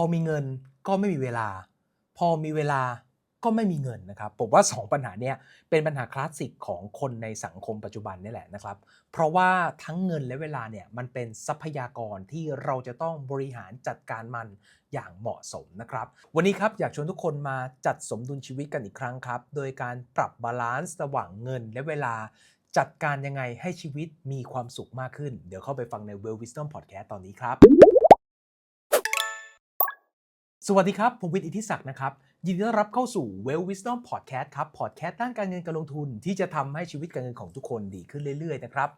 อมีเงินก็ไม่มีเวลา พอมีเวลาก็ไม่มีเงินนะครับ ผมว่า 2 ปัญหาเนี้ยเป็นปัญหาคลาสสิกของคนในสังคมปัจจุบันนี่แหละนะครับ เพราะว่าทั้งเงินและเวลาเนี่ยมันเป็นทรัพยากรที่เราจะต้องบริหารจัดการมันอย่างเหมาะสมนะครับ วันนี้ครับอยากชวนทุกคนมาจัดสมดุลชีวิตกันอีกครั้งครับ โดยการปรับบาลานซ์ระหว่างเงินและเวลาจัดการยังไงให้ชีวิตมีความสุขมากขึ้น เดี๋ยวเข้าไปฟังใน Well Wisdom Podcast ตอนนี้ครับ สวัสดีครับ ผมวิทย์อิทธิศักดิ์นะครับ ยินดีต้อนรับเข้าสู่ Well Wisdom Podcast ครับพอดแคสต์ด้านการเงินการลงทุนที่จะทำให้ชีวิตการเงินของทุกคนดีขึ้นเรื่อยๆนะครับ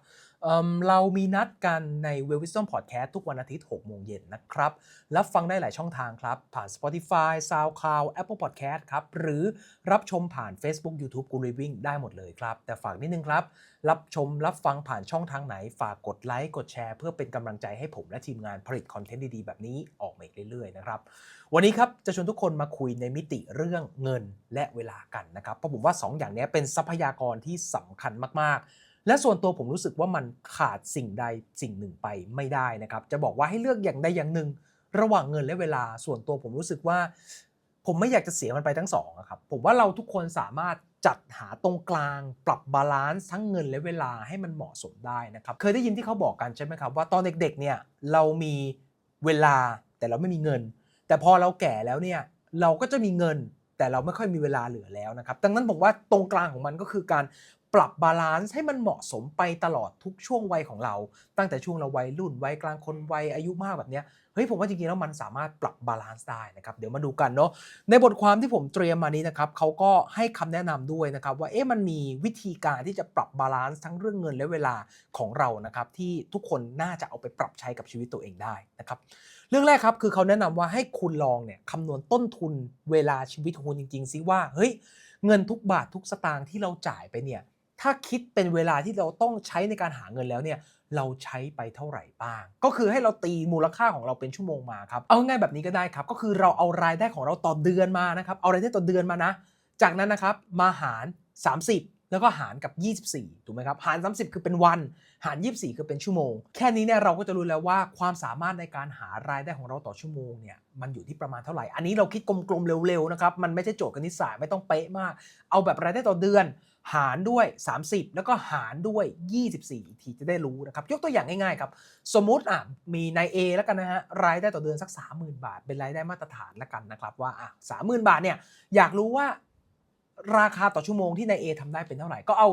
เเรามีนัดกันใน Well Wisdom Podcast ทุกวันอาทิตย์6โมงเย็นนะครับ รับฟังได้หลายช่องทางครับ ผ่าน Spotify, SoundCloud, Apple Podcast ครับ หรือรับชมผ่าน Facebook YouTube Good Living ได้หมดเลยครับ แต่ฝากนิดนึงครับ รับชมรับฟังผ่านช่องทางไหน ฝากกดไลค์กดแชร์ เพื่อเป็นกำลังใจให้ผมและทีมงานผลิตคอนเทนต์ดีๆแบบนี้ออกมาอีกเรื่อยๆนะครับ วันนี้ครับจะชวนทุกคนมาคุยในมิติเรื่องเงินและเวลากันนะครับ เพราะผมว่า 2อย่างนี้เป็นทรัพยากรที่สำคัญมากๆ และส่วนตัวผมรู้สึกว่ามันขาดสิ่งใดสิ่งหนึ่งไปไม่ได้นะครับ จะบอกว่าให้เลือกอย่างใดอย่างหนึ่ง ระหว่างเงินและเวลาส่วนตัวผมรู้สึกว่า ผมไม่อยากจะเสียมันไปทั้งสองครับผมว่าเราทุกคนสามารถจัดหาตรงกลาง ปรับบาลานซ์ทั้งเงินและเวลาให้มันเหมาะสมได้นะครับ เคยได้ยินที่เขาบอกกันใช่ไหมครับว่าตอนเด็กๆเนี่ยเรามีเวลาแต่เราไม่มีเงิน แต่พอเราแก่แล้วเนี่ย เราก็จะมีเงิน แต่เราไม่ค่อยมีเวลาเหลือแล้วนะครับ ดังนั้นผมว่าตรงกลางของมันก็คือการ ปรับบาลานซ์ให้มันเหมาะสมไปตลอดทุกช่วงวัยของเรา ตั้งแต่ช่วงเราวัยรุ่นวัยกลางคนวัยอายุมากแบบเนี้ยเฮ้ยผมว่าจริงๆแล้วมันสามารถปรับบาลานซ์ได้นะครับเดี๋ยวมาดูกันเนาะในบทความที่ผมเตรียมมานี้นะครับเขาก็ให้คำแนะนำด้วยนะครับว่าเอ๊ะมันมีวิธีการที่จะปรับบาลานซ์ทั้งเรื่องเงินและเวลาของเรานะครับที่ทุกคนน่าจะเอาไปปรับใช้กับชีวิตตัวเองได้นะครับเรื่องแรกครับคือเขาแนะนำว่าให้คุณลองเนี่ยคำนวณต้นทุนเวลาชีวิตของคุณจริง ๆ ซิว่าเฮ้ยเงินทุกบาททุกสตางค์ที่เราจ่ายไปเนี่ย ถ้าคิดเป็นเวลาที่เราต้องใช้ในการหาเงินแล้วเนี่ยเราใช้ไปเท่าไหร่บ้าง ก็คือให้เราตีมูลค่าของเราเป็นชั่วโมงมาครับเอาง่ายแบบนี้ก็ได้ครับ ก็คือเราเอารายได้ของเราต่อเดือนมานะครับเอารายได้ต่อเดือนมานะ จากนั้นนะครับมาหาร 30แล้วก็หารกับ 24 ถูกไหมครับ หาร 30 คือเป็นวัน หาร 24 คือเป็นชั่วโมง แค่นี้เนี่ยเราก็จะรู้แล้วว่าความสามารถในการหารายได้ของเราต่อชั่วโมงเนี่ย มันอยู่ที่ประมาณเท่าไหร่ อันนี้เราคิดกลมๆ เร็วๆ นะครับ มันไม่ใช่โจทย์คณิตศาสตร์ไม่ต้องเป๊ะมาก เอาแบบรายได้ต่อเดือน หารด้วย 30 แล้วก็หารด้วย 24 อีกทีจะได้รู้นะครับ ยกตัวอย่างง่ายๆครับ สมมุติอะมีนาย A แล้วกันนะฮะรายได้ต่อเดือนสัก 30,000 บาท เป็นรายได้มาตรฐานแล้วกันนะครับว่าอะ30,000 บาทเนี่ยอยากรู้ว่าราคาต่อชั่วโมงที่นาย A ทำได้เป็นเท่าไหร่ ก็เอา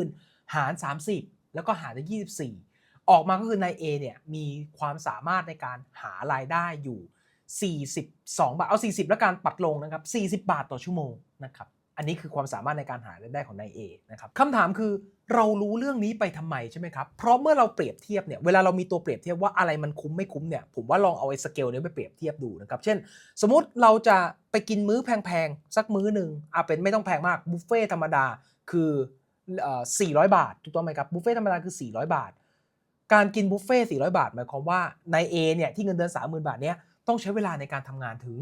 30,000 หาร 30 แล้วก็หารด้วย 24 ออกมาก็คือนาย A เนี่ยมีความสามารถในการหารายได้อยู่ 42 บาท เอา 40 แล้วการปัดลงนะครับ 40 บาทต่อชั่วโมงนะครับ อันนี้คือความสามารถในการหารายได้ของนาย A นะครับคำถามคือเรารู้เรื่องนี้ไปทำไมใช่ไหมครับ เพราะเมื่อเราเปรียบเทียบเนี่ยเวลาเรามีตัวเปรียบเทียบว่าอะไรมันคุ้มไม่คุ้มเนี่ยผมว่าลองเอาไอ้สเกลนี้ไปเปรียบเทียบดูนะครับเช่น สมมุติเราจะไปกินมื้อแพงๆสักมื้อหนึ่งอะเป็นไม่ต้องแพงมากบุฟเฟ่ธรรมดาคือเอ่อ400 บาทถูกต้องไหมครับบุฟเฟ่ธรรมดาคือ 400 บาท การกินบุฟเฟ่400 บาทหมายความว่านาย A เนี่ยที่เงินเดือน30,000 บาทเนี่ยต้องใช้เวลาในการทำงานถึง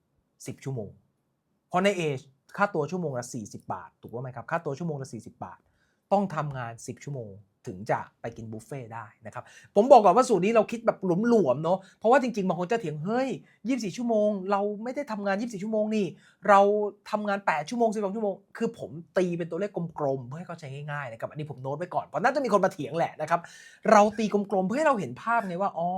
10 ชั่วโมงเพราะใน A ค่าตัวชั่วโมงละ 40 บาท ถูกต้องไหมครับ ค่าตัวชั่วโมงละ 40 บาท ต้องทำงาน 10 ชั่วโมง ถึงจะไปกินบุฟเฟ่ได้นะครับ ผมบอกก่อนว่าสูตรนี้เราคิดแบบหลวมๆเนาะ เพราะว่าจริงๆบางคนจะเถียง เฮ้ย 24 ชั่วโมง เราไม่ได้ทำงาน 24 ชั่วโมงนี่ เราทำงาน 8 ชั่วโมง 12 ชั่วโมง คือผมตีเป็นตัวเลขกลมๆ เพื่อให้เข้าใจง่ายๆนะครับ อันนี้ผมโน้ตไว้ก่อน เพราะน่าจะมีคนมาเถียงแหละนะครับ เราตีกลมๆ เพื่อให้เราเห็นภาพไงว่า อ๋อ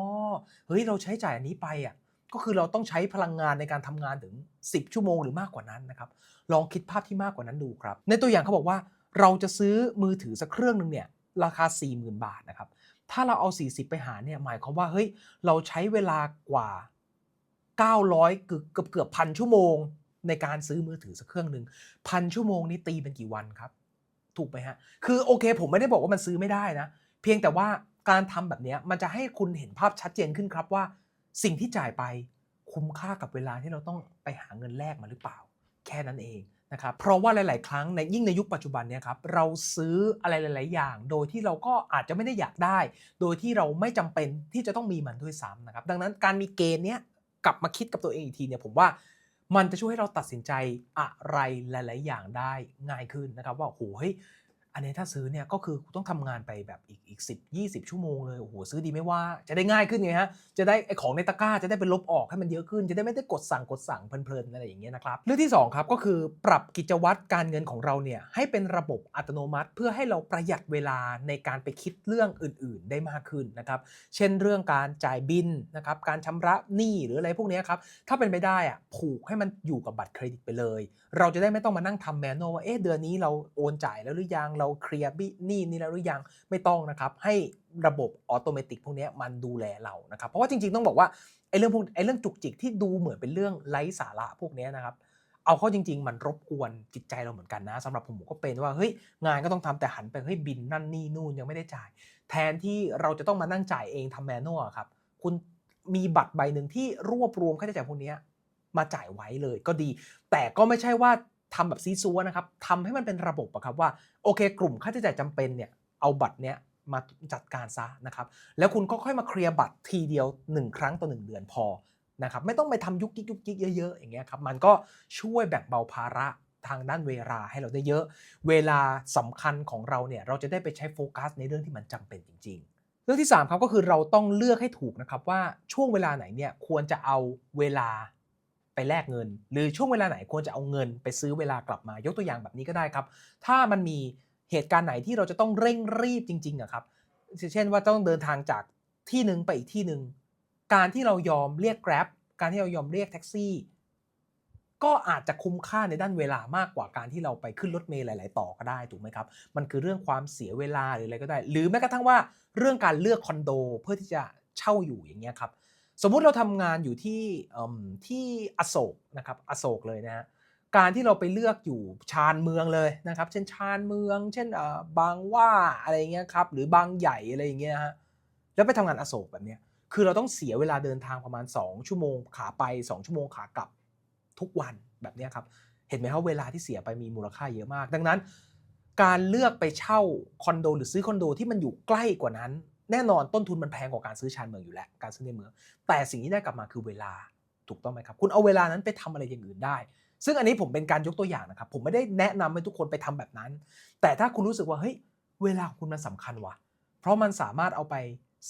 เฮ้ย เราใช้จ่ายอันนี้ไปอะ ก็คือเราต้องใช้พลังงานในการทำงานถึง 10 ชั่วโมงหรือมากกว่านั้นนะครับ ลองคิดภาพที่มากกว่านั้นดูครับ ในตัวอย่างเขาบอกว่าเราจะซื้อมือถือสักเครื่องหนึ่งเนี่ยราคา 40,000 บาทนะครับ ถ้าเราเอา 40 ไปหารเนี่ยหมายความว่าเฮ้ยเราใช้เวลากว่า 900 เกือบเกือบเกือบพันชั่วโมง ในการซื้อมือถือสักเครื่องหนึ่งพันชั่วโมงนี้ตีเป็นกี่วันครับ ถูกไหมฮะ คือโอเค ผมไม่ได้บอกว่ามันซื้อไม่ได้นะ เพียงแต่ว่าการทำแบบนี้มันจะให้คุณเห็นภาพชัดเจนขึ้นครับว่า สิ่งที่จ่ายไปคุ้มค่ากับเวลาที่เราต้องไปหาเงินแลกมาหรือเปล่า ค่นั้นเองนะครับเพราะว่าหลาย ๆ ครั้งในยิ่งในยุคปัจจุบันเนี่ยครับเราซื้ออะไรหลาย ๆ อย่าง โดยที่เราก็อาจจะไม่ได้อยากได้ โดยที่เราไม่จำเป็นที่จะต้องมีมันด้วยซ้ำนะครับดังนั้นการมีเกณฑ์เนี้ยกลับมาคิดกับตัวเองอีกทีเนี่ยผมว่ามันจะช่วยให้เราตัดสินใจอะไรหลาย ๆ อย่างได้ง่ายขึ้นนะครับว่าโอ้โหเฮ้ย อันนี้ถ้าซื้อเนี่ยก็คือต้องทำงานไปแบบอีกอีกสิบยี่สิบชั่วโมงเลยโอ้โหซื้อดีไม่ว่าจะได้ง่ายขึ้นไงฮะจะได้ไอของในตะกร้าจะได้เป็นลบออกให้มันเยอะขึ้น จะได้ไม่ได้กดสั่งกดสั่งเพลินๆอะไรอย่างเงี้ยนะครับเรื่องที่สองครับก็คือปรับกิจวัตรการเงินของเราเนี่ยให้เป็นระบบอัตโนมัติ เพื่อให้เราประหยัดเวลาในการไปคิดเรื่องอื่น ๆ ได้มากขึ้นนะครับเช่นเรื่องการจ่ายบินนะครับการชำระหนี้หรืออะไรพวกนี้ครับถ้าเป็นไปได้อะผูกให้มันอยู่กับบัตรเครดิตไปเลย เราจะได้ไม่ต้องมานั่งทำแมนนวลว่าเอ๊ะเดือนนี้เราโอนจ่ายแล้วหรือยังเราเคลียร์บิหนี้นี้แล้วหรือยังไม่ต้องนะครับให้ระบบออโตเมติกพวกนี้มันดูแลเรานะครับเพราะว่าจริงๆต้องบอกว่าไอ้เรื่องพวกไอ้เรื่องจุกจิกที่ดูเหมือนเป็นเรื่องไร้สาระพวกนี้นะครับเอาเข้าจริง ๆ มันรบกวนจิตใจเราเหมือนกันนะสำหรับผมผมก็เป็นว่าเฮ้ยงานก็ต้องทำแต่หันไปเฮ้ยบินนั่นนี่นู่นยังไม่ได้จ่าย แทนที่เราจะต้องมานั่งจ่ายเองทำแมนนวลครับคุณมีบัตรใบหนึ่งที่รวบรวมค่าใช้จ่ายพวกนี้มาจ่ายไว้เลยก็ดี แต่ก็ไม่ใช่ว่า ทำแบบซีซัวนะครับทำให้มันเป็นระบบอะครับว่าโอเค กลุ่มค่าใช้จ่ายจำเป็นเนี่ยเอาบัตรเนี้ยมาจัดการซะนะครับ แล้วคุณก็ค่อยมาเคลียร์บัตรทีเดียว 1 ครั้งต่อ 1 เดือนพอนะครับไม่ต้องไปทำยุกยิกยุกยิกเยอะๆอย่างเงี้ยครับมันก็ช่วยแบ่งเบาภาระทางด้านเวลาให้เราได้เยอะ เวลาสำคัญของเราเนี่ยเราจะได้ไปใช้โฟกัสในเรื่องที่มันจำเป็นจริง ๆ เรื่องที่3ครับก็คือเราต้องเลือกให้ถูกนะครับว่าช่วงเวลาไหนเนี่ยควรจะเอาเวลา ไปแลกเงิน หรือช่วงเวลาไหนควรจะเอาเงินไปซื้อเวลากลับมายกตัวอย่างแบบนี้ก็ได้ครับ ถ้ามันมีเหตุการณ์ไหนที่เราจะต้องเร่งรีบจริงๆอะครับเช่นว่าต้องเดินทางจากที่หนึ่งไปอีกที่หนึ่งการที่เรายอมเรียก Grab การที่เรายอมเรียกแท็กซี่ก็อาจจะคุ้มค่าในด้านเวลามากกว่าการที่เราไปขึ้นรถเมล์หลาย ๆ ต่อก็ได้ถูกไหมครับ มันคือเรื่องความเสียเวลาหรืออะไรก็ได้ หรือแม้กระทั่งว่าเรื่องการเลือกคอนโดเพื่อที่จะเช่าอยู่อย่างเงี้ยครับ สมมุติเราทำงานอยู่ที่ที่อโศกนะครับอโศกเลยนะฮะการที่เราไปเลือกอยู่ชานเมืองเลยนะครับ เช่นชานเมือง เช่นบางว่าอะไรเงี้ยครับหรือบางใหญ่อะไรอย่างเงี้ยฮะแล้วไปทำงานอโศกแบบเนี้ยคือเราต้องเสียเวลาเดินทางประมาณ 2 ชั่วโมงขาไป 2 ชั่วโมงขากลับทุกวันแบบเนี้ยครับ เห็นไหมครับเวลาที่เสียไปมีมูลค่าเยอะมาก ดังนั้น การเลือกไปเช่าคอนโดหรือซื้อคอนโดที่มันอยู่ใกล้กว่านั้น แน่นอนต้นทุนมันแพงกว่าการซื้อชานเมืองอยู่แล้วการซื้อในเมือง แต่สิ่งที่ได้กลับมาคือเวลาถูกต้องไหมครับ คุณเอาเวลานั้นไปทำอะไรอย่างอื่นได้ ซึ่งอันนี้ผมเป็นการยกตัวอย่างนะครับ ผมไม่ได้แนะนำให้ทุกคนไปทำแบบนั้น แต่ถ้าคุณรู้สึกว่าเฮ้ยเวลาของคุณมันสำคัญว่ะ เพราะมันสามารถเอาไป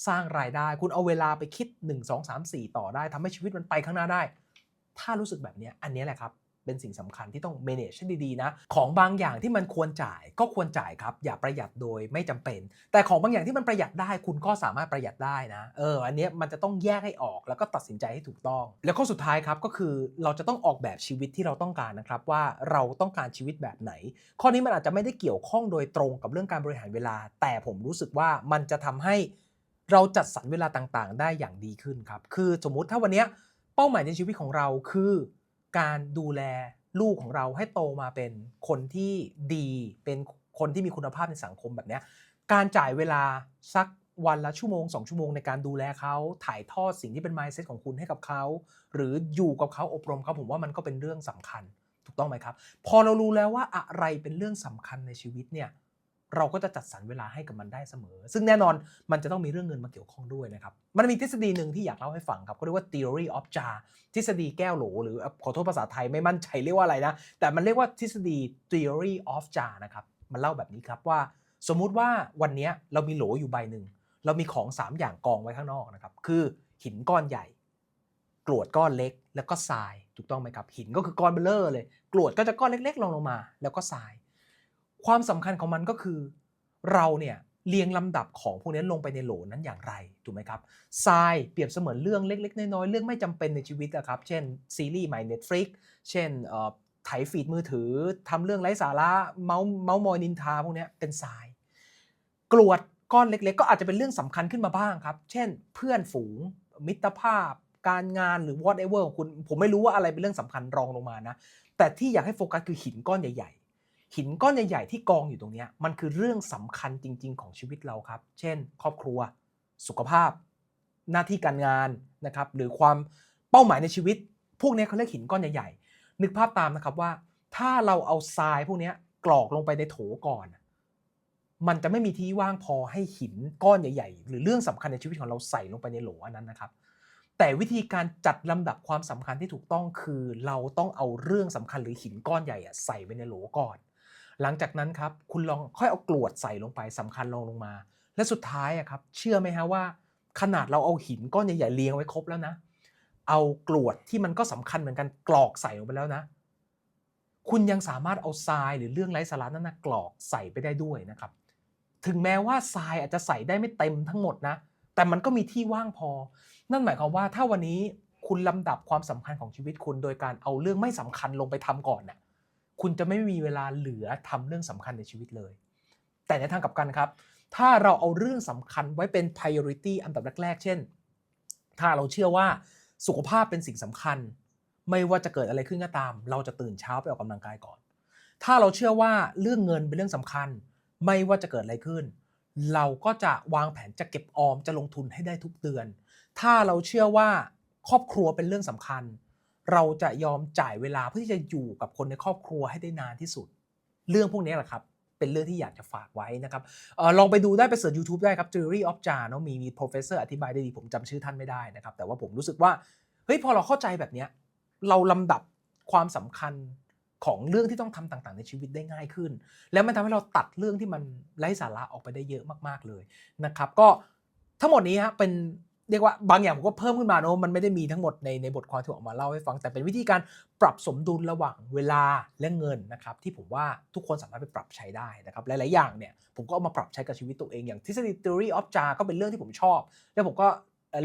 สร้างรายได้ คุณเอาเวลาไปคิด 1 2 3 4 ต่อได้ทำให้ชีวิตมันไปข้างหน้าได้ ถ้ารู้สึกแบบนี้อันนี้แหละครับ เป็นสิ่งสำคัญที่ต้อง manage ให้ดีๆนะ ของบางอย่างที่มันควรจ่ายก็ควรจ่ายครับ อย่าประหยัดโดยไม่จำเป็น แต่ของบางอย่างที่มันประหยัดได้ คุณก็สามารถประหยัดได้นะเอออันนี้มันจะต้องแยกให้ออกแล้วก็ตัดสินใจให้ถูกต้อง แล้วข้อสุดท้ายครับก็คือเราจะต้องออกแบบชีวิตที่เราต้องการนะครับว่าเราต้องการชีวิตแบบไหน ข้อนี้มันอาจจะไม่ได้เกี่ยวข้องโดยตรงกับเรื่องการบริหารเวลา แต่ผมรู้สึกว่ามันจะทำให้เราจัดสรรเวลาต่างๆ ได้อย่างดีขึ้นครับ คือสมมุติถ้าวันนี้เป้าหมายในชีวิตของเราคือ การดูแลลูกของเราให้โตมาเป็นคนที่ดีเป็นคนที่มีคุณภาพในสังคมแบบนี้การจ่ายเวลาสักวันละชั่วโมง 2 ชั่วโมงในการดูแลเขาถ่ายทอดสิ่งที่เป็น mindset ของคุณให้กับเขา หรืออยู่กับเขาอบรมเขาผมว่ามันก็เป็นเรื่องสำคัญ ถูกต้องไหมครับ พอเรารู้แล้วว่าอะไรเป็นเรื่องสำคัญในชีวิตเนี่ย เราก็จะจัดสรรเวลาให้กับมันได้เสมอ ซึ่งแน่นอนมันจะต้องมีเรื่องเงินมาเกี่ยวข้องด้วยนะครับ มันมีทฤษฎีหนึ่งที่อยากเล่าให้ฟังครับก็เรียกว่า theory of jar ทฤษฎีแก้วโหล หรือขอโทษภาษาไทยไม่มั่นใจเรียกว่าอะไรนะ แต่มันเรียกว่าทฤษฎี theory of jar นะครับมันเล่าแบบนี้ครับว่า สมมุติว่าวันนี้เรามีโหลอยู่ใบหนึ่งเรามีของ 3 อย่างกองไว้ข้างนอกนะครับคือหินก้อนใหญ่กรวดก้อนเล็กแล้วก็ทรายถูกต้องไหมครับหินก็คือก้อนเบลเลอร์เลย กรวดก็จะก้อนเล็ก ๆ ลงลงมา แล้วก็ทราย ความสำคัญของมันก็คือ เราเนี่ยเรียงลำดับของพวกนี้ลงไปในโหลนั้นอย่างไรถูกไหมครับทรายเปรียบเสมือนเรื่องเล็ก ๆ น้อยๆเรื่องไม่จำเป็นในชีวิตนะครับ เช่นซีรีส์ใหม่ Netflix เช่นไถฟีดมือถือทำเรื่องไร้สาระเมาส์เมาส์มอยนินทาพวกนี้เป็นทราย กรวดก้อนเล็ก ๆ ก็อาจจะเป็นเรื่องสำคัญขึ้นมาบ้างครับ เช่น เพื่อนฝูง มิตรภาพ การงานหรือ whatever ของคุณ ผมไม่รู้ว่าอะไรเป็นเรื่องสำคัญรองลงมานะ แต่ที่อยากให้โฟกัสคือหินก้อนใหญ่ หินก้อนใหญ่ๆที่กองอยู่ตรงนี้มันคือเรื่องสำคัญจริง ๆ ของชีวิตเราครับ เช่น ครอบครัว สุขภาพ หน้าที่การงานนะครับหรือความเป้าหมายในชีวิต พวกนี้เขาเรียกหินก้อนใหญ่ๆนึกภาพตามนะครับว่า ถ้าเราเอาทรายพวกนี้กรอกลงไปในโถก่อน มันจะไม่มีที่ว่างพอให้หินก้อนใหญ่ ๆ หรือเรื่องสำคัญในชีวิตของเราใส่ลงไปในโหลอันนั้นนะครับแต่วิธีการจัดลำดับความสำคัญที่ถูกต้องคือ เราต้องเอาเรื่องสำคัญหรือหินก้อนใหญ่ใส่ไว้ในโหลก่อน หลังจากนั้นครับคุณลองค่อยเอากรวดใส่ลงไปสำคัญลองลงมา และสุดท้ายอะครับเชื่อไหมฮะว่า ขนาดเราเอาหินก้อนใหญ่ๆเรียงไว้ครบแล้วนะ เอากรวดที่มันก็สำคัญเหมือนกันกรอกใส่ลงไปแล้วนะ คุณยังสามารถเอาทรายหรือเรื่องไร้สาระนั้นนะกรอกใส่ไปได้ด้วยนะครับ ถึงแม้ว่าทรายอาจจะใส่ได้ไม่เต็มทั้งหมดนะ แต่มันก็มีที่ว่างพอ นั่นหมายความว่าถ้าวันนี้คุณลำดับความสำคัญของชีวิตคุณโดยการเอาเรื่องไม่สำคัญลงไปทำก่อนน่ะ คุณจะไม่มีเวลาเหลือทำเรื่องสำคัญในชีวิตเลย แต่ในทางกลับกันครับ ถ้าเราเอาเรื่องสำคัญไว้เป็น priority อันดับแรกๆ เช่น ถ้าเราเชื่อว่าสุขภาพเป็นสิ่งสำคัญ ไม่ว่าจะเกิดอะไรขึ้นก็ตาม เราจะตื่นเช้าไปออกกำลังกายก่อน ถ้าเราเชื่อว่าเรื่องเงินเป็นเรื่องสำคัญ ไม่ว่าจะเกิดอะไรขึ้น เราก็จะวางแผนจะเก็บออมจะลงทุนให้ได้ทุกเดือน ถ้าเราเชื่อว่าครอบครัวเป็นเรื่องสำคัญ เราจะยอมจ่ายเวลาเพื่อที่จะอยู่กับคนในครอบครัวให้ได้นานที่สุด เรื่องพวกนี้แหละครับ เป็นเรื่องที่อยากจะฝากไว้นะครับออลองไปดูได้ไปเสิร์ช YouTube ได้ครับ Theory of Jar เนอะมีมี professor อธิบายได้ดีผมจำชื่อท่านไม่ได้นะครับ แต่ว่าผมรู้สึกว่าเฮ้ยพอเราเข้าใจแบบนี้เราลำดับความสำคัญของเรื่องที่ต้องทำต่างๆ ในชีวิตได้ง่ายขึ้น แล้วมันทำให้เราตัดเรื่องที่มันไร้สาระออกไปได้เยอะมากๆเลยนะครับ ก็ทั้งหมดนี้ฮะเป็น เรียกว่าบางอย่างผมก็เพิ่มขึ้นมาเนอะมันไม่ได้มีทั้งหมดในในบทความที่ออกมาเล่าให้ฟัง แต่เป็นวิธีการปรับสมดุลระหว่างเวลาและเงินนะครับที่ผมว่าทุกคนสามารถไปปรับใช้ได้นะครับหลาย ๆ อย่างเนี่ยผมก็เอามาปรับใช้กับชีวิตตัวเองอย่างทฤษฎี theory of jar ก็เป็นเรื่องที่ผมชอบ แล้วผมก็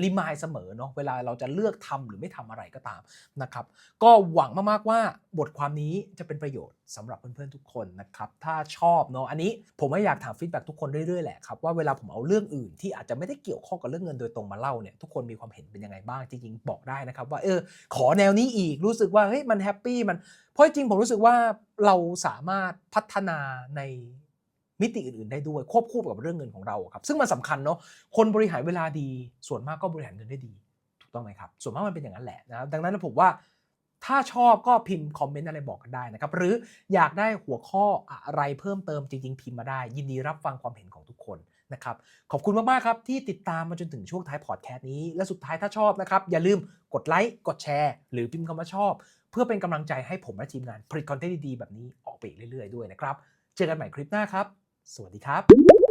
รีมายเสมอเนาะเวลาเราจะเลือกทำหรือไม่ทำอะไรก็ตามนะครับ ก็หวังมากๆว่าบทความนี้จะเป็นประโยชน์สำหรับเพื่อนๆทุกคนนะครับ ถ้าชอบเนาะอันนี้ผมไม่อยากถามฟีดแบ็ทุกคนเรื่อยๆแหละครับว่าเวลาผมเอาเรื่องอื่นที่อาจจะไม่ได้เกี่ยวข้องกับเรื่องเงินโดยตรงมาเล่าเนี่ยทุกคนมีความเห็นเป็นยังไงบ้างจริงๆบอกได้นะครับ ว่าเออขอแนวนี้อีกรู้สึกว่าเฮ้ยมันแฮปปี้มันเพราะจริงผมรู้สึกว่าเราสามารถพัฒนาใน มิติอื่นๆได้ด้วยควบคู่กับเรื่องเงินของเราครับซึ่งมันสำคัญเนาะคนบริหารเวลาดีส่วนมากก็บริหารเงินได้ดี ถูกต้องไหมครับส่วนมากมันเป็นอย่างนั้นแหละนะดังนั้นผมว่าถ้าชอบก็พิมพ์คอมเมนต์อะไรบอกกันได้นะครับ หรืออยากได้หัวข้ออะไรเพิ่มเติมจริง ๆ พิมพ์มาได้ ยินดีรับฟังความเห็นของทุกคนนะครับ ขอบคุณมากๆครับที่ติดตามมาจนถึงช่วงท้ายพอดแคสต์นี้ และสุดท้ายถ้าชอบนะครับ อย่าลืมกดไลค์กดแชร์ หรือพิมพ์คำว่าชอบ เพื่อเป็นกำลังใจให้ผมและทีมงานผลิตคอนเทนต์ดีๆแบบนี้ออกไปอีกเรื่อยๆด้วยนะครับ เจอกันใหม่คลิปหน้าครับ สวัสดีครับ